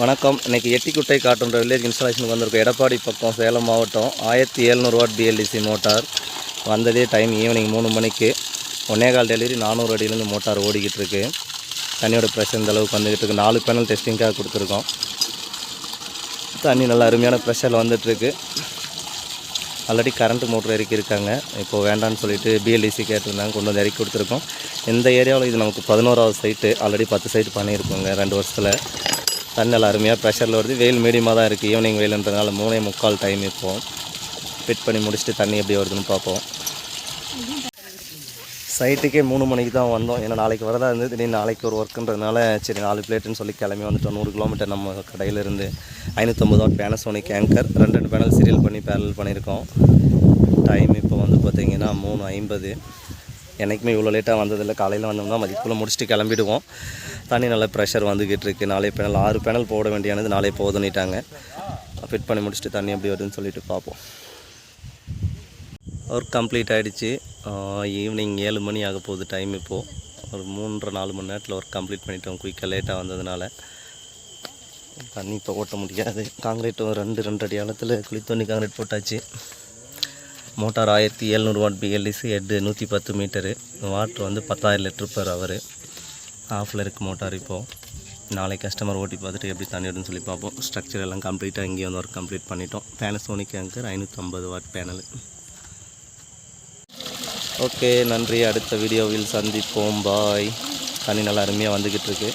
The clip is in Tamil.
வணக்கம். இன்றைக்கி எட்டிக்குட்டை காட்டுன்ற வில்லேஜ் இன்ஸ்டாலேஷனுக்கு வந்திருக்கோம் எடப்பாடி பக்கம் சேலம் மாவட்டம் ஆயிரத்தி எழுநூறு watt B L D C motor. வந்ததே டைம் ஈவினிங் மூணு மணிக்கு. ஒன்னே கால் டெலிவரி நானூறு அடியிலேருந்து மோட்டார் ஓடிக்கிட்டு இருக்கு. தண்ணியோட ப்ரெஷர் இந்த அளவுக்கு வந்துக்கிட்டு இருக்கு. நாலு பேனல் டெஸ்டிங்காக கொடுத்துருக்கோம். தண்ணி நல்லா அருமையான ப்ரெஷரில் வந்துட்டுருக்கு ஆல்ரெடி கரண்ட் மோட்டர் இறக்கி இருக்காங்க. இப்போ வேண்டான்னு சொல்லிட்டு பிஎல்டிசி கேட்டிருந்தாங்க. கொண்டு வந்து இறக்கி கொடுத்துருக்கோம். இந்த ஏரியாவில் இது நமக்கு பதினோராவது சைட்டு ஆல்ரெடி பத்து சைட்டு பண்ணியிருக்கோங்க. ரெண்டு வருஷத்தில். தண்ணி அருமையாக ப்ரெஷரில் வருது. வெயில் மீடியமாக தான் இருக்குது ஈவினிங் வெயிலுன்றதுனால மூணே முக்கால் டைம் இப்போ ஃபிட் பண்ணி முடிச்சுட்டு தண்ணி எப்படி வருதுன்னு பார்ப்போம். சைட்டுக்கே மூணு மணிக்கு தான் வந்தோம். ஏன்னா நாளைக்கு வரதா இருந்து திடீர்னு நாளைக்கு ஒரு ஒர்க்குன்றதுனால சரி நாலு பிளேட்டுன்னு சொல்லி கிளம்பி வந்துட்டோம். நூறு கிலோமீட்டர் நம்ம கடையிலேருந்து ஐநூற்றம்பது வாட் பேனசோனிக் ஆங்கர் ரெண்டு ரெண்டு பேனல் சீரியல் பண்ணி பேரல் பண்ணியிருக்கோம். டைம் இப்போ வந்து பார்த்தீங்கன்னா மூணு ஐம்பது. என்றைக்குமே இவ்வளோ லேட்டாக வந்ததில்லை. காலையில் வந்தோம்னா மதிப்புக்குள்ளே முடிச்சுட்டு கிளம்பிடுவோம். தண்ணி நல்ல ப்ரெஷர் வந்துக்கிட்டு இருக்குது நாளே பேனல் ஆறு பேனல் போட வேண்டியானது நாளை போதுன்னிட்டாங்க ஃபிட் பண்ணி முடிச்சுட்டு தண்ணி எப்படி வருதுன்னு சொல்லிட்டு பார்ப்போம். ஒர்க் கம்ப்ளீட் ஆகிடுச்சு ஈவினிங் ஏழு மணி ஆக போகுது டைம் இப்போது ஒரு மூன்றரை நாலு மணி நேரத்தில் ஒர்க் கம்ப்ளீட் பண்ணிட்டோம். குயிக்காக லேட்டாக வந்ததுனால. தண்ணி இப்போ ஓட்ட முடியாது. காங்கிரீட் ஒரு ரெண்டு ரெண்டு அடி ஆழத்தில் குழி தண்ணி காங்கிரீட் போட்டாச்சு. மோட்டார் ஆயிரத்தி எழுநூறு வாட் பிஎல்டிசி ஹெட்டு நூற்றி பத்து மீட்டரு. வாட்ரு வந்து பத்தாயிரம் லிட்டர் பெர் அவர் ஆஃபில் இருக்குது மோட்டார் இப்போது நாளைக்கு கஸ்டமர் ஓட்டி பார்த்துட்டு எப்படி தண்ணி வருதுன்னு சொல்லி பார்ப்போம். ஸ்ட்ரக்சர் எல்லாம் கம்ப்ளீட்டாக இங்கேயே வந்து ஒர்க் கம்ப்ளீட் பண்ணிட்டோம். பேனசோனிக் ஆங்கர் ஐநூற்றம்பது வாட் பேனல் ஓகே நன்றி. அடுத்த வீடியோவில் சந்திப்போம். பாய் தண்ணி நல்லா அருமையாக வந்துக்கிட்டு இருக்கு.